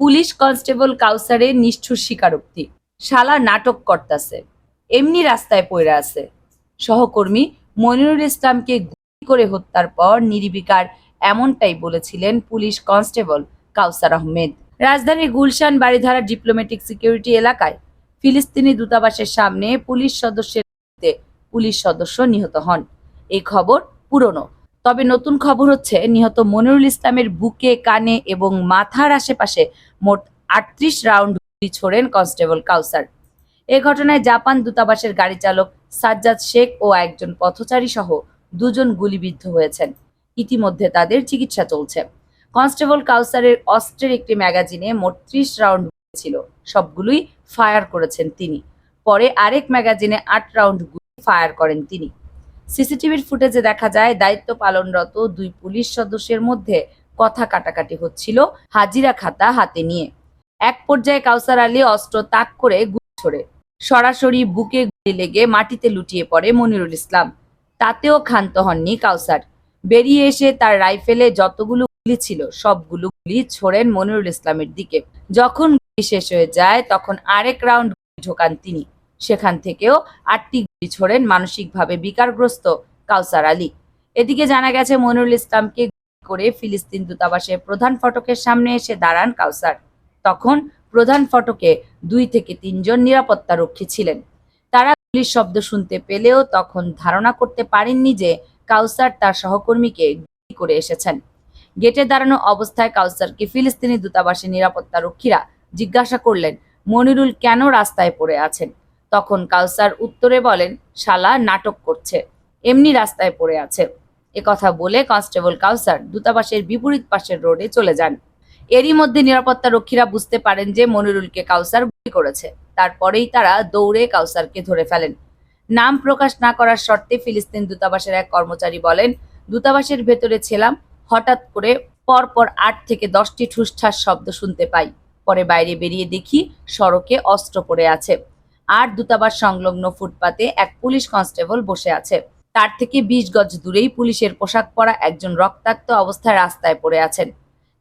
Police constable কাউসারের নিষ্ঠুর স্বীকারোক্তি। শালা নাটক করতাছে। এমনি রাস্তায় পড়ে আছে। সহকর্মী মনিরুল ইসলামকে গুলি করে হত্যার পর নির্বিকার এমনটাই বলেছিলেন পুলিশ কনস্টেবল কাউসার আহমেদ। রাজধানীর গুলশান বাড়িধারা ডিপ্লোম্যাটিক সিকিউরিটি এলাকায় ফিলিস্তিনি দূতাবাসের সামনে পুলিশ সদস্যের পুলিশ সদস্য নিহত হন। এই খবর পুরনো। তবে নতুন খবর হচ্ছে, নিহত মনিরুল ইসলামের বুকে, কানে এবং মাথার আশেপাশে মোট আটত্রিশ রাউন্ড গুলি ছোড়েন কনস্টেবল কাউসার। এ ঘটনায় জাপান দূতাবাসের গাড়ি চালক সাজ্জাদ শেখ ও একজন পথচারী সহ দুজন গুলিবিদ্ধ হয়েছেন। ইতিমধ্যে তাদের চিকিৎসা চলছে। কনস্টেবল কাউসারের অস্ত্রের একটি ম্যাগাজিনে মোট ত্রিশ রাউন্ড ছিল। সবগুলোই ফায়ার করেছেন তিনি। পরে আরেক ম্যাগাজিনে আট রাউন্ড ফায়ার করেন তিনি। সিসিটিভির ফুটেজে দেখা যায়, দায়িত্ব পালনরত দুই পুলিশ সদস্যের মধ্যে কথা কাটাকাটি হচ্ছিল হাজিরা খাতা হাতে নিয়ে। এক পর্যায়ে কাউসার আলী অস্ত্র তাক করে গুলি সরাসরি বুকে গুলি লেগে মাটিতে লুটিয়ে পড়ে মনিরুল ইসলাম। তাতেও ক্ষান্ত হননি কাউসার। বেরিয়ে এসে তার রাইফেলে যতগুলো গুলি ছিল, সবগুলো গুলি ছোড়েন মনিরুল ইসলামের দিকে। যখন গুলি শেষ হয়ে যায়, তখন আরেক রাউন্ড ঢোকান তিনি। সেখান থেকেও আটটি গুলি ছোড়েন মানসিকভাবে বিকারগ্রস্ত কাউসার আলী। এদিকে জানা গেছে মনিরুল ইসলামকে করে ফিলিস্তিন দূতাবাসের প্রধান ফটকের সামনে এসে দাঁড়ান কাউসার। তখন প্রধান ফটকে দুই থেকে তিনজন নিরাপত্তা রক্ষী ছিলেন। তারা গুলির শব্দ শুনতে পেলেও তখন ধারণা করতে পারেননি যে কাউসার তার সহকর্মীকে গুলি করে এসেছেন। গেটে দাঁড়ানো অবস্থায় কাউসারকে ফিলিস্তিনি দূতাবাসের নিরাপত্তা রক্ষীরা জিজ্ঞাসা করলেন মনিরুল কেন রাস্তায় পড়ে আছেন? তখন কাউসার উত্তরে বলেন, শালা নাটক করছে। এমনি রাস্তায় পড়ে আছে। কথা বলে কনস্টেবল কাউসার দূতাবাসের বিপরীত পাশের রোডে চলে যান। এরই মধ্যে নিরাপত্তা রক্ষীরা বুঝতে পারেন যে মনিরুলকে কাউসার গুলি করেছে। তারপরেই তারা দৌড়ে কাউসারকে ধরে ফেলেন। নাম প্রকাশ না করার শর্তে ফিলিস্তিন দূতাবাসের এক কর্মচারী বলেন, দূতাবাসের ভেতরে ছিলাম, হঠাৎ করে পরপর আট থেকে দশটি ঠুসঠাস শব্দ শুনতে পাই। পরে বাইরে বেরিয়ে দেখি সড়কে অস্ত্র পড়ে আছে। আর দূতাবাস সংলগ্ন ফুটপাতে এক পুলিশ কনস্টেবল বসে আছে। তার থেকে বিশ গজ দূরেই পুলিশের পোশাক পরা একজন রক্তাক্ত অবস্থায় রাস্তায় পড়ে আছেন।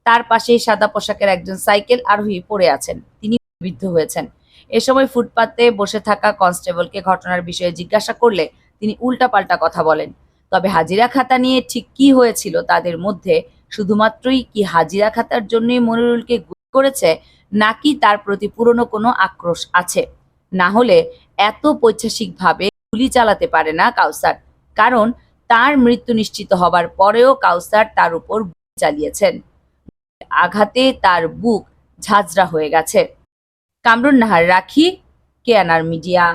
তার পাশেই সাদা পোশাকের একজন সাইকেল আরোহী পড়ে আছেন। তিনি বিদ্ধ হয়েছেন। এ সময় ফুটপাতে বসে থাকা কনস্টেবলকে ঘটনার বিষয়ে জিজ্ঞাসা করলে তিনি উল্টাপাল্টা কথা বলেন। তবে হাজিরা খাতা নিয়ে ঠিক কি হয়েছিল তাদের মধ্যে শুধুমাত্রই কি হাজিরা খাতার জন্যই মনিরুলকে গুলি করেছে, নাকি তার প্রতি পুরনো কোনো আক্রোশ আছে? না হলে এত পৈশাসিকভাবে গুলি চালাতে পারে না কাউসার। কারণ তার মৃত্যু নিশ্চিত হবার পরেও কাউসার তার উপর গুলি চালিয়েছেন। আঘাতে তার বুক ঝাঁঝরা হয়ে গেছে। কামরুন নাহার রাখি কেয়ানার মিডিয়া।